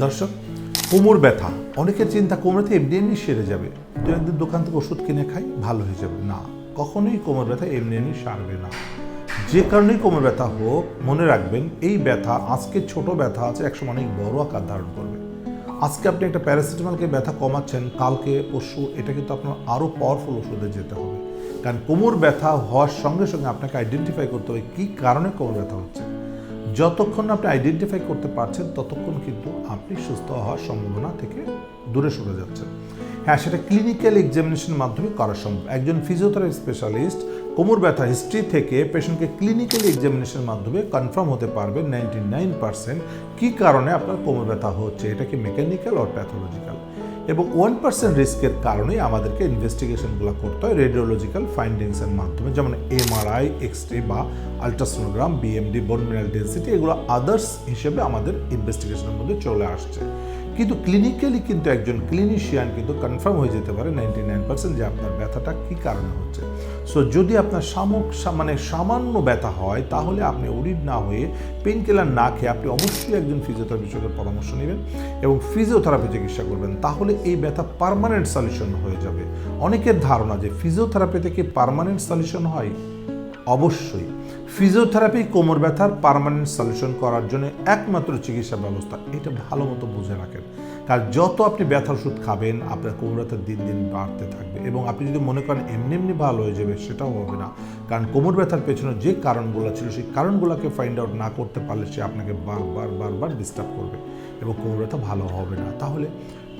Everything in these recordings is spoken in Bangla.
দর্শক, কোমর ব্যথা, অনেকের চিন্তা কোমরেতে এমনি এমনি সেরে যাবে। দু একদিন দোকান থেকে ওষুধ কিনে খাই, ভালো হয়ে যাবে। না, কখনোই কোমর ব্যথা এমনি এমনি সারবে না। যে কারণেই কোমর ব্যথা হোক, মনে রাখবেন, এই ব্যথা, আজকে ছোট ব্যথা আছে, একসময় অনেক বড় আকার ধারণ করবে। আজকে আপনি একটা প্যারাসিটামলকে ব্যথা কমাচ্ছেন, কালকে, পরশু, এটা কিন্তু আপনার আরও পাওয়ারফুল ওষুধে যেতে হবে। কারণ কোমর ব্যথা হওয়ার সঙ্গে সঙ্গে আপনাকে আইডেন্টিফাই করতে হবে, কী কারণে কোমর ব্যথা হচ্ছে। যতক্ষণ আপনি আইডেন্টিফাই করতে পারছেন, ততক্ষণ কিন্তু আপনি সুস্থ হওয়ার সম্ভাবনা থেকে দূরে সরে যাচ্ছেন। হ্যাঁ সেটা ক্লিনিক্যাল এক্সামিনেশনের মাধ্যমে করা সম্ভব। একজন ফিজিওথেরাপি স্পেশালিস্ট কোমর ব্যথা হিস্ট্রি থেকে পেশেন্টকে ক্লিনিক্যাল এক্সামিনেশনের মাধ্যমে কনফার্ম হতে পারবে নাইনটি নাইন পার্সেন্ট কী কারণে আপনার কোমর ব্যথা হচ্ছে, এটা কি মেকানিক্যাল অর প্যাথোলজিক্যাল এবং ওয়ান পার্সেন্ট রিস্কের কারণেই আমাদেরকে ইনভেস্টিগেশনগুলো করতে হয় রেডিওলজিক্যাল ফাইন্ডিংসের মাধ্যমে, যেমন এমআরআই এক্স রে বা ultrasonogram BMD bone mineral density এগুলো আদার্স হিসেবে আমাদের ইনভেস্টিগেশনের মধ্যে চলে আসছে। কিন্তু ক্লিনিক্যালি কিন্তু একজন ক্লিনিশিয়ান কিন্তু কনফার্ম হয়ে যেতে পারে নাইনটি নাইন পার্সেন্ট যে আপনার ব্যথাটা কী কারণে হচ্ছে। সো যদি আপনার সামক মানে সামান্য ব্যথা হয়, তাহলে আপনি ওরিড না হয়ে পেন কিলার না খেয়ে আপনি অবশ্যই একজন ফিজিওথেরাপি চিকিৎসকের পরামর্শ নেবেন এবং ফিজিওথেরাপি চিকিৎসা করবেন, তাহলে এই ব্যথা পারমানেন্ট সলিউশন হয়ে যাবে। অনেকের ধারণা যে ফিজিওথেরাপি থেকে পার্মানেন্ট সলিউশন হয়, অবশ্যই। ফিজিওথেরাপি, কোমর ব্যথার পার্মানেন্ট সলিউশন করার জন্য একমাত্র চিকিৎসা ব্যবস্থা। এটা ভালো মতো বুঝে রাখেন। কারণ যত আপনি ব্যথার ওষুধ খাবেন, আপনার কোমর ব্যথা দিন দিন বাড়তে থাকবে এবং আপনি যদি মনে করেন এমনি এমনি ভালো হয়ে যাবে, সেটাও হবে না। কারণ কোমর ব্যথার পেছনে যে কারণগুলো ছিল, সেই কারণগুলোকে ফাইন্ড আউট না করতে পারলে সে আপনাকে বারবার বারবার ডিস্টার্ব করবে এবং কোমর ব্যথা ভালো হবে না। তাহলে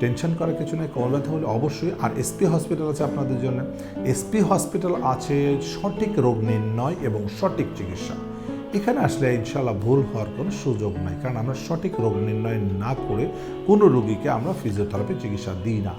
টেনশন করার কিছু নেই কোমর ব্যথা হলে অবশ্যই। আর এসপি হসপিটাল আছে আপনাদের জন্য। এসপি হসপিটাল আছে সঠিক রোগ নির্ণয় এবং সঠিক চিকিৎসা। এখানে আসলে ইনশাল্লাহ ভুল হওয়ার কোনো সুযোগ নাই, কারণ আমরা সঠিক রোগ নির্ণয় না করে কোনো রোগীকে আমরা ফিজিওথেরাপি চিকিৎসা দিই না।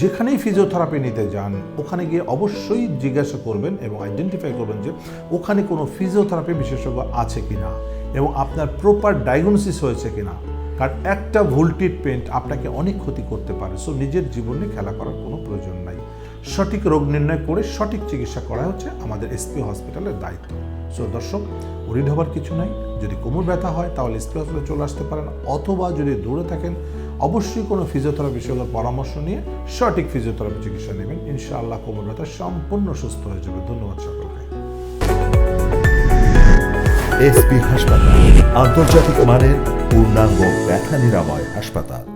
যেখানেই ফিজিওথেরাপি নিতে যান, ওখানে গিয়ে অবশ্যই জিজ্ঞাসা করবেন এবং আইডেন্টিফাই করবেন যে ওখানে কোনো ফিজিওথেরাপি বিশেষজ্ঞ আছে কি না এবং আপনার প্রপার ডায়াগনোসিস হয়েছে কি না কারণ একটা ভুল ট্রিটমেন্ট আপনাকে অনেক ক্ষতি করতে পারে। সো নিজের জীবনে খেলা করার কোনো প্রয়োজন নাই। সঠিক রোগ নির্ণয় করে সঠিক চিকিৎসা করা হচ্ছে আমাদের এসপি হসপিটালের দায়িত্ব। সো দর্শক ওরিড হবার কিছু নাই। যদি কোমর ব্যথা হয়, তাহলে এসপি হসপিটালে চলে আসতে পারেন। অথবা যদি দূরে থাকেন, অবশ্যই কোনো ফিজিওথেরাপি বিশেষজ্ঞের পরামর্শ নিয়ে সঠিক ফিজিওথেরাপি চিকিৎসা নেবেন। ইনশাআল্লাহ কোমর ব্যথা সম্পূর্ণ সুস্থ হয়ে যাবে। ধন্যবাদ সকলকে। এসপি হাসপাতাল, আন্তর্জাতিক মানের পূর্ণাঙ্গ ব্যথা নিরাময় হাসপাতাল।